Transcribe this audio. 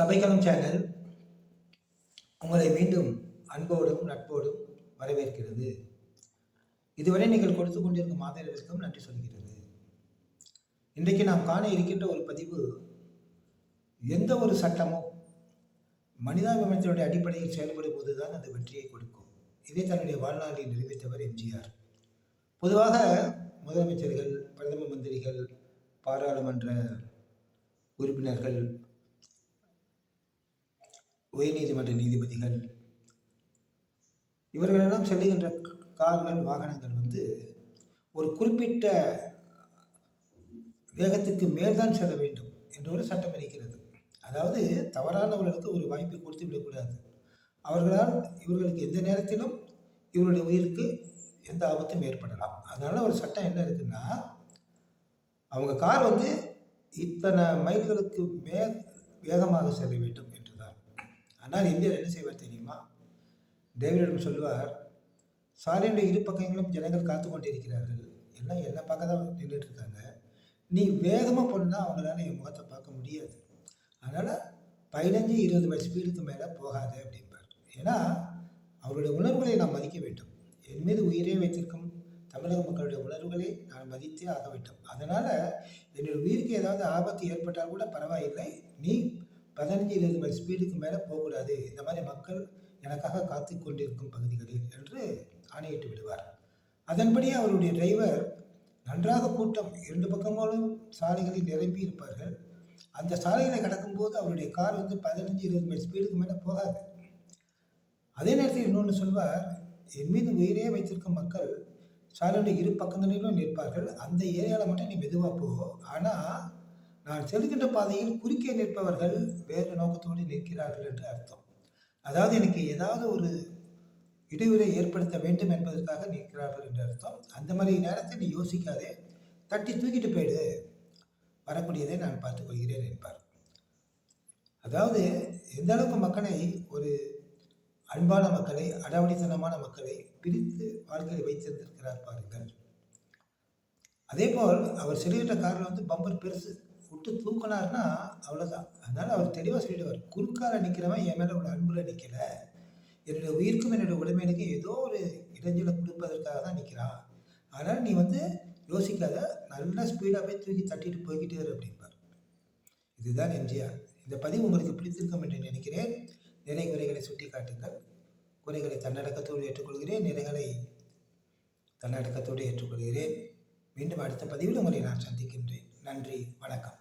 சபைக்கலம் channel உங்களை மீண்டும் அன்போடும் நட்போடும் வரவேற்கிறது. இதுவரை நீங்கள் கொடுத்து கொண்டிருக்கும் ஆதரவிற்கும் நன்றி சொல்கிறது. இன்றைக்கு நாம் காண இருக்கின்ற ஒரு பதிவு எந்த ஒரு சட்டமும் மனிதாபிமானத்தினுடைய அடிப்படையில் செயல்படும் போதுதான் அது வெற்றியை கொடுக்கும். இதை தன்னுடைய வாழ்நாளில் நிரூபித்தவர் எம்ஜிஆர். பொதுவாக முதலமைச்சர்கள் பிரதம மந்திரிகள் பாராளுமன்ற உறுப்பினர்கள் உயர்நீதிமன்ற நீதிபதிகள். இவர்களெல்லாம் செல்லுகின்ற கார்கள் வாகனங்கள் வந்து ஒரு குறிப்பிட்ட வேகத்துக்கு மேல்தான் செல்ல வேண்டும் என்ற ஒரு சட்டம் இருக்கிறது. அதாவது தவறானவர்களுக்கு ஒரு வாய்ப்பை கொடுத்து விடக்கூடாது. அவர்களால் இவர்களுக்கு எந்த நேரத்திலும் இவருடைய உயிருக்கு எந்த ஆபத்தும் ஏற்படலாம். அதனால ஒரு சட்டம் என்ன இருக்குன்னா அவங்க கார் வந்து இத்தனை மைல்களுக்கு மே வேகமாக செல்ல வேண்டும். ஆனால் இந்தியர் என்ன செய்வார் தெரியுமா? டேவிடிடம் சொல்லுவார் சாலையுடைய இரு பக்கங்களும் ஜனங்கள் காத்து கொண்டிருக்கிறார்கள். எல்லாம் எல்லா பக்கம் தான் நின்றுட்டு இருக்காங்க. நீ வேகமாக போனால் அவங்களால என் முகத்தை பார்க்க முடியாது. அதனால் பதினஞ்சு இருபது மைல் ஸ்பீடுக்கு மேலே போகாது அப்படிம்பார். ஏன்னா அவருடைய உணர்வுகளை நாம் மதிக்க வேண்டும். என் மீது உயிரே வைத்திருக்கும் தமிழக மக்களுடைய உணர்வுகளை நான் மதித்தே ஆக வேண்டும். அதனால் என்னுடைய உயிருக்கு ஏதாவது ஆபத்து ஏற்பட்டால் கூட பரவாயில்லை. நீ பதினஞ்சு இருபது மணி ஸ்பீடுக்கு மேலே போகக்கூடாது. இந்த மாதிரி மக்கள் எனக்காக காத்து கொண்டிருக்கும் பகுதிகளில் என்று ஆணையிட்டு விடுவார். அதன்படி அவருடைய டிரைவர் நன்றாக கூட்டம் இரண்டு பக்கங்களும் சாலைகளில் நிரம்பி இருப்பார்கள். அந்த சாலைகளை கடக்கும்போது அவருடைய கார் வந்து பதினஞ்சு இருபது மைல் ஸ்பீடுக்கு மேலே போகாது. அதே நேரத்தில் இன்னொன்று சொல்வார் என் மீது உயிரே வைத்திருக்கும் மக்கள் சாலையுடைய இரு பக்கங்களிலும் நிற்பார்கள். அந்த ஏரியாவில் மட்டும் நீ மெதுவாக போ. ஆனால் நான் செல்கின்ற பாதையில் குறுக்கே நிற்பவர்கள் வேறு நோக்கத்தோடு நிற்கிறார்கள் என்று அர்த்தம். அதாவது எனக்கு ஏதாவது ஒரு இடையூறை ஏற்படுத்த வேண்டும் என்பதற்காக நிற்கிறார்கள் என்று அர்த்தம். அந்த மாதிரி நேரத்தை நீ யோசிக்காதே. தட்டி தூக்கிட்டு போயிடு. வரக்கூடியதை நான் பார்த்துக்கொள்கிறேன் என்பார். அதாவது எந்த அளவுக்கு மக்களை ஒரு அன்பான மக்களை அடாவடித்தனமான மக்களை பிரித்து வாழ்க்கையில் வைத்திருந்திருக்கிறார் பாருங்கள். அதேபோல் அவர் செல்கின்ற காரில் வந்து பம்பர் பெருசு. விட்டு தூக்கினார்னா அவ்வளோதான் அதனால் அவர் தெளிவாக சொல்லிடுவார். குறுக்கால நிற்கிறவன் என் மேலே உள்ள அன்புல நிற்கல என்னுடைய உயிருக்கும் என்னுடைய உடைமைகளுக்கும் ஏதோ ஒரு இடைஞ்சலை கொடுப்பதற்காக தான் நிற்கிறான் அதனால் நீ வந்து யோசிக்காத நல்ல ஸ்பீடாக போய் தூக்கி தட்டிட்டு போய்கிட்டே இரு அப்படிம்பார். இதுதான் எம்ஜிஆர். இந்த பதிவு உங்களுக்கு பிடித்திருக்கும் என்று நினைக்கிறேன். நிறை குறைகளை சுட்டி காட்டுங்கள் குறைகளை தன்னடக்கத்தோடு ஏற்றுக்கொள்கிறேன். நிறைகளை தன்னடக்கத்தோடு ஏற்றுக்கொள்கிறேன். மீண்டும் அடுத்த பதிவில் உங்களை நான் சந்திக்கின்றேன். நன்றி வணக்கம்.